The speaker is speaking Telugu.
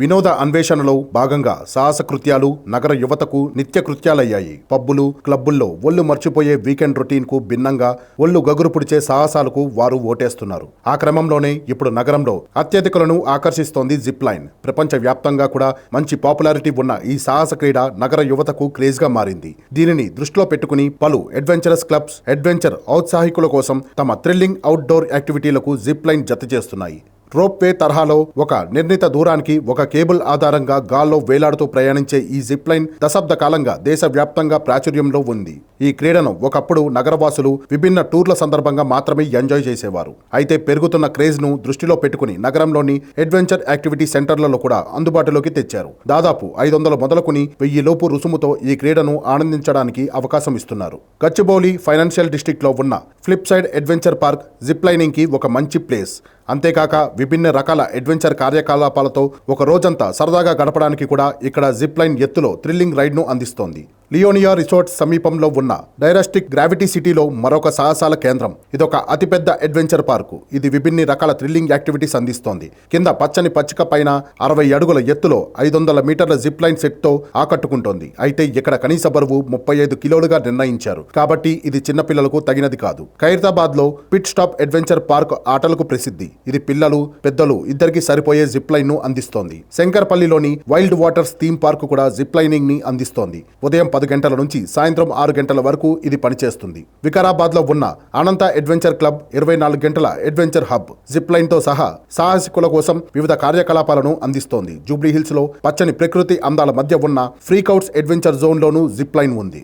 వినోద అన్వేషణలో భాగంగా సాహస కృత్యాలు నగర యువతకు నిత్య కృత్యాలయ్యాయి పబ్బులు క్లబ్బుల్లో ఒళ్ళు మర్చిపోయే వీకెండ్ రొటీన్కు భిన్నంగా ఒళ్ళు గగురు పుడిచే సాహసాలకు వారు ఓటేస్తున్నారు. ఆ క్రమంలోనే ఇప్పుడు నగరంలో అత్యధికులను ఆకర్షిస్తోంది జిప్ లైన్. ప్రపంచ వ్యాప్తంగా కూడా మంచి పాపులారిటీ ఉన్న ఈ సాహస క్రీడ నగర యువతకు క్రేజ్గా మారింది. దీనిని దృష్టిలో పెట్టుకుని పలు అడ్వెంచరస్ క్లబ్స్ అడ్వెంచర్ ఔత్సాహికుల కోసం తమ థ్రిల్లింగ్ అవుట్డోర్ యాక్టివిటీలకు జిప్ లైన్ జత చేస్తున్నాయి రోప్ వే తరహాలో ఒక నిర్ణీత దూరానికి ఒక కేబుల్ ఆధారంగా గాల్లో వేలాడుతూ ప్రయాణించే ఈ జిప్ లైన్ దశాబ్ద కాలంగా దేశవ్యాప్తంగా ప్రాచుర్యంలో ఉంది. ఈ క్రీడను ఒకప్పుడు నగరవాసులు విభిన్న టూర్ల సందర్భంగా మాత్రమే ఎంజాయ్ చేసేవారు. అయితే పెరుగుతున్న క్రేజ్ను దృష్టిలో పెట్టుకుని నగరంలోని అడ్వెంచర్ యాక్టివిటీ సెంటర్లలో కూడా అందుబాటులోకి తెచ్చారు. దాదాపు ఐదు వందలు మొదలుకుని వెయ్యి లోపు రుసుముతో ఈ క్రీడను ఆనందించడానికి అవకాశం ఇస్తున్నారు. గచ్చిబౌలి ఫైనాన్షియల్ డిస్ట్రిక్ట్లో ఉన్న flip side adventure park zip లైనింగ్కి ఒక మంచి ప్లేస్. అంతేకాక విభిన్న రకాల అడ్వెంచర్ కార్యకలాపాలతో ఒక రోజంతా సరదాగా గడపడానికి కూడా ఇక్కడ జిప్ లైన్ ఎత్తులో థ్రిల్లింగ్ రైడ్ను అందిస్తోంది. లియోనియా రిసార్ట్ సమీపంలో ఉన్న డైరాస్టిక్ గ్రావిటీ సిటీలో మరొక సాహసాల కేంద్రం. ఇదొక అతిపెద్ద అడ్వెంచర్ పార్కు. ఇది విభిన్న రకాల థ్రిల్లింగ్ యాక్టివిటీస్ అందిస్తోంది. కింద పచ్చని పచ్చిక పైన అరవై అడుగుల ఎత్తులో ఐదు వందల మీటర్ల జిప్ లైన్ సెట్తో ఆకట్టుకుంటోంది. అయితే ఇక్కడ కనీస బరువు ముప్పై ఐదు కిలోలుగా నిర్ణయించారు. కాబట్టి ఇది చిన్నపిల్లలకు తగినది కాదు. ఖైరతాబాద్లో పిట్ స్టాప్ అడ్వెంచర్ పార్క్ ఆటలకు ప్రసిద్ధి. ఇది పిల్లలు పెద్దలు ఇద్దరికి సరిపోయే జిప్ లైన్ను అందిస్తోంది. శంకర్పల్లిలోని వైల్డ్ వాటర్స్ థీమ్ పార్క్ కూడా జిప్ లైనింగ్ని అందిస్తోంది. ఉదయం పది గంటల నుంచి సాయంత్రం ఆరు గంటల వరకు ఇది పనిచేస్తుంది. వికారాబాద్లో ఉన్న అనంత అడ్వెంచర్ క్లబ్ ఇరవై నాలుగు గంటల అడ్వెంచర్ హబ్ జిప్ లైన్తో సహా సాహసికుల కోసం వివిధ కార్యకలాపాలను అందిస్తోంది. జూబ్లీ హిల్స్లో పచ్చని ప్రకృతి అందాల మధ్య ఉన్న ఫ్రీకౌట్స్ అడ్వెంచర్ జోన్ లోనూ జిప్ లైన్ ఉంది.